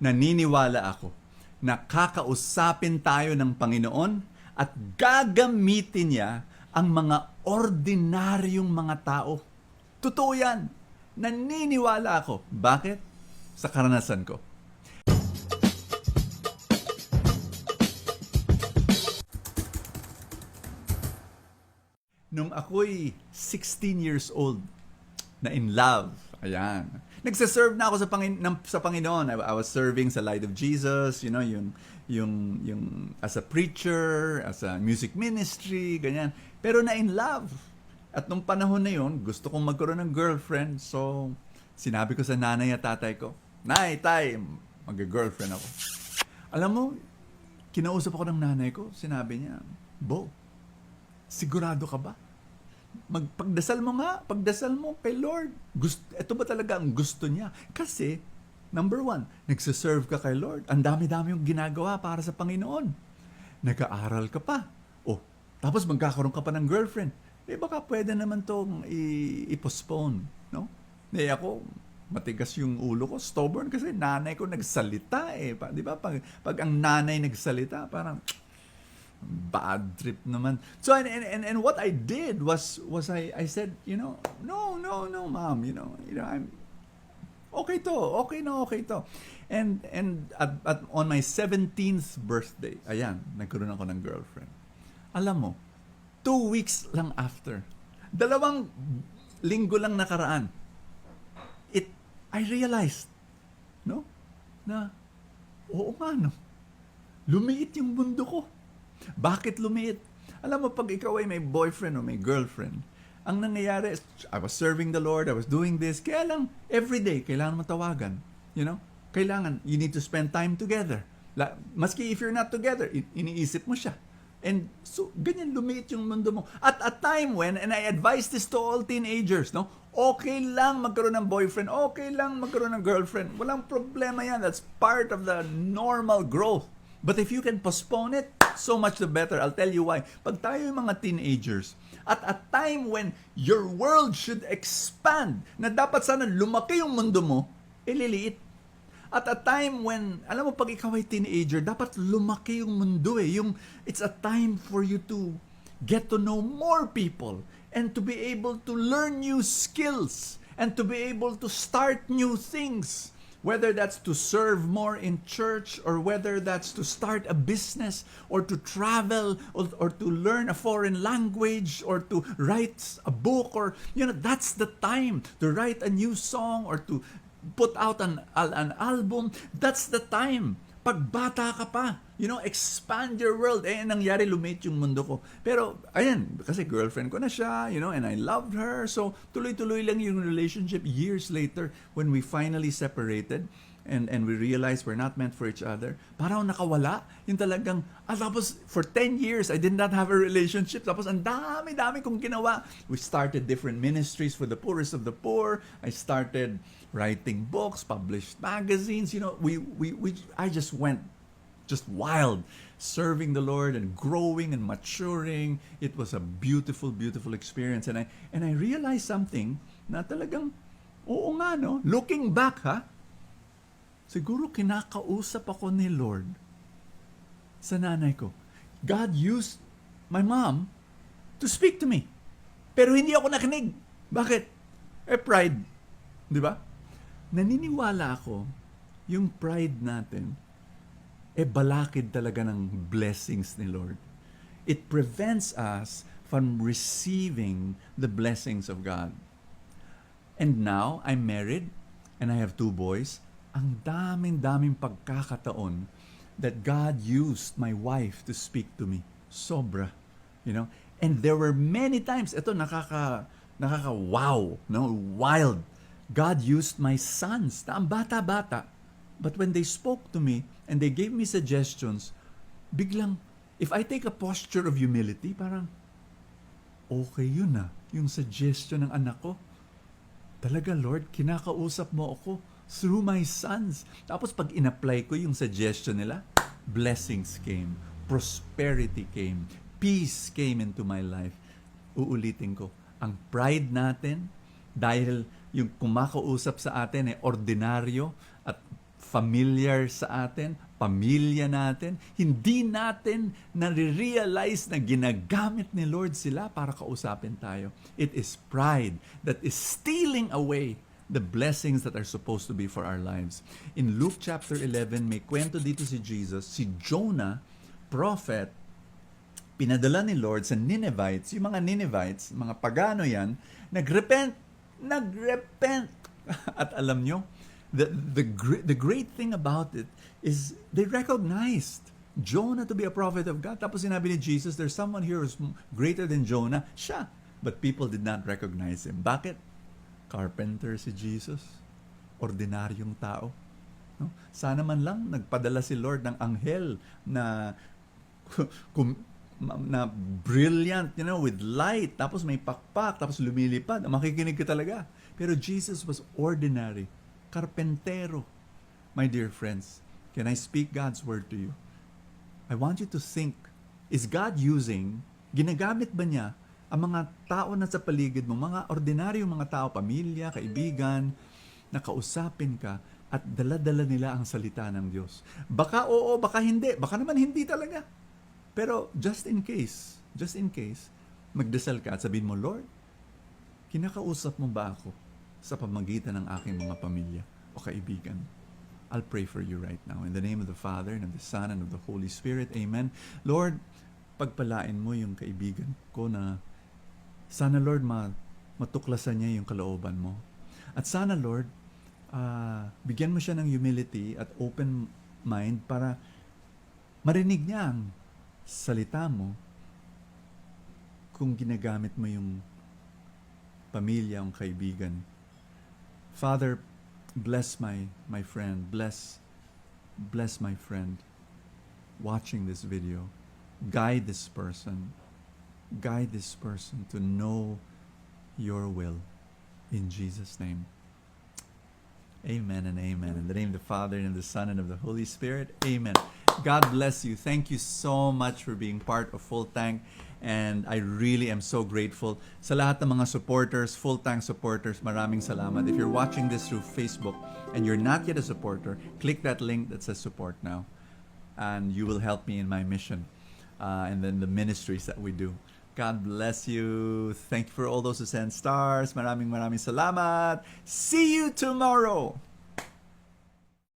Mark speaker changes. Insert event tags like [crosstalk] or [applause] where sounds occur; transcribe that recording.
Speaker 1: naniniwala ako na kakausapin tayo ng Panginoon at gagamitin niya ang mga ordinaryong mga tao. Totoo yan. Naniniwala ako. Bakit? Sa karanasan ko. Nung ako'y 16 years old, na in love. Ayan. Nagsaserve na ako sa, Pangin- ng- sa Panginoon. I, I was serving sa Light of Jesus, you know, yung, yung, yung as a preacher, as a music ministry, ganyan. Pero na in love. At nung panahon na yun, gusto kong magkaroon ng girlfriend. So, sinabi ko sa nanay at tatay ko, Nay, tay, mag-girlfriend ako. Alam mo, kinausap ako ng nanay ko, sinabi niya, Bo, sigurado ka ba? Magpagdasal mo nga, pagdasal mo kay Lord. Gusto, ito ba talaga ang gusto niya? Kasi, number one, nagsiserve ka kay Lord. Ang dami-dami yung ginagawa para sa Panginoon. Nag-aaral ka pa. Oh, tapos magkakaroon ka pa ng girlfriend. Eh baka pwede naman tong i-postpone, no? Eh ako, matigas yung ulo ko, stubborn kasi nanay ko nagsalita eh. Di ba? Pag, pag ang nanay nagsalita, parang bad trip naman. So and, and, and, and what I did was was I I said, you know, no, no, no, mom, you know, you know, I'm okay to, okay na okay to. And and at, at on my 17th birthday, ayan, nagkaroon ako ng girlfriend. Alam mo, two weeks lang after, dalawang linggo lang nakaraan, it, I realized, no, na, oo nga, no, lumiit yung mundo ko. Bakit lumiit? Alam mo, pag ikaw ay may boyfriend o may girlfriend, ang nangyayari is, I was serving the Lord, I was doing this, kaya lang, every day, kailangan matawagan. You know? Kailangan, you need to spend time together. La, maski if you're not together, iniisip mo siya. And so, ganyan lumiit yung mundo mo. At a time when, and I advise this to all teenagers, no? Okay lang magkaroon ng boyfriend, okay lang magkaroon ng girlfriend. Walang problema yan. That's part of the normal growth. But if you can postpone it, so much the better. I'll tell you why. Pag tayo yung mga teenagers, at a time when your world should expand, na dapat sana lumaki yung mundo mo, eh liliit. At a time when, alam mo, pag ikaw ay teenager, dapat lumaki yung mundo eh. Yung, it's a time for you to get to know more people and to be able to learn new skills and to be able to start new things. Whether that's to serve more in church or whether that's to start a business or to travel or, or to learn a foreign language or to write a book or, you know, that's the time to write a new song or to put out an, an album. That's the time. Pag bata ka pa, you know, expand your world. Eh, nangyari, lumit yung mundo ko. Pero, ayan, kasi girlfriend ko na siya, you know, and I loved her. So, tuloy-tuloy lang yung relationship years later when we finally separated and and we realized we're not meant for each other. Parang nakawala. Yung talagang, ah, tapos for 10 years, I did not have a relationship. Tapos ang dami-dami kong ginawa. We started different ministries for the poorest of the poor. I started writing books, published magazines. You know, we, we, we I just went just wild serving the Lord and growing and maturing. It was a beautiful, beautiful experience. And I, and I realized something na talagang, oo nga no, looking back ha, siguro kinakausap ako ni Lord sa nanay ko. God used my mom to speak to me. Pero hindi ako nakinig. Bakit? Eh, pride. Di ba? Naniniwala ako, yung pride natin, eh balakid talaga ng blessings ni Lord. It prevents us from receiving the blessings of God. And now, I'm married and I have two boys. Ang daming-daming pagkakataon that God used my wife to speak to me. Sobra. You know? And there were many times, ito nakaka, nakaka wow, no? wild. God used my sons, na ang bata-bata. But when they spoke to me and they gave me suggestions, biglang, if I take a posture of humility, parang, okay yun na, yung suggestion ng anak ko. Talaga, Lord, kinakausap mo ako through my sons. Tapos pag in-apply ko yung suggestion nila, blessings came, prosperity came, peace came into my life. Uulitin ko, ang pride natin, dahil yung kumakausap sa atin ay ordinaryo at familiar sa atin, pamilya natin, hindi natin nare-realize na ginagamit ni Lord sila para kausapin tayo. It is pride that is stealing away the blessings that are supposed to be for our lives. In Luke chapter 11, may kwento dito si Jesus, si Jonah, prophet, pinadala ni Lord sa Ninevites, yung mga Ninevites, mga pagano yan, nagrepent, nagrepent. [laughs] At alam nyo, the, the, the great thing about it is they recognized Jonah to be a prophet of God. Tapos sinabi ni Jesus, there's someone here who's greater than Jonah. Siya. But people did not recognize him. Bakit? Carpenter si Jesus. Ordinaryong tao. No? Sana man lang nagpadala si Lord ng anghel na [laughs] kum, na brilliant, you know, with light, tapos may pakpak, tapos lumilipad. Makikinig ka talaga. Pero Jesus was ordinary, karpentero. My dear friends, can I speak God's word to you? I want you to think, is God using, ginagamit ba niya ang mga tao na sa paligid mo, mga ordinaryong mga tao, pamilya, kaibigan, na kausapin ka at dala-dala nila ang salita ng Diyos. Baka oo, baka hindi. Baka naman hindi talaga. Pero just in case, just in case, magdasal ka at sabihin mo, Lord, kinakausap mo ba ako sa pamagitan ng aking mga pamilya o kaibigan? I'll pray for you right now. In the name of the Father, and of the Son, and of the Holy Spirit. Amen. Lord, pagpalain mo yung kaibigan ko na sana, Lord, ma matuklasan niya yung kalooban mo. At sana, Lord, ah, bigyan mo siya ng humility at open mind para marinig niya ang salita mo kung ginagamit mo yung pamilya, ang kaibigan. Father, bless my my friend, bless bless my friend watching this video. Guide this person. Guide this person to know your will in Jesus name. Amen and amen. In the name of the Father and of the Son and of the Holy Spirit. Amen. God bless you. Thank you so much for being part of Full Tank. And I really am so grateful sa lahat ng mga supporters, Full Tank supporters. Maraming salamat. If you're watching this through Facebook and you're not yet a supporter, click that link that says support now. And you will help me in my mission uh, and then the ministries that we do. God bless you. Thank you for all those who send stars. Maraming maraming salamat. See you tomorrow.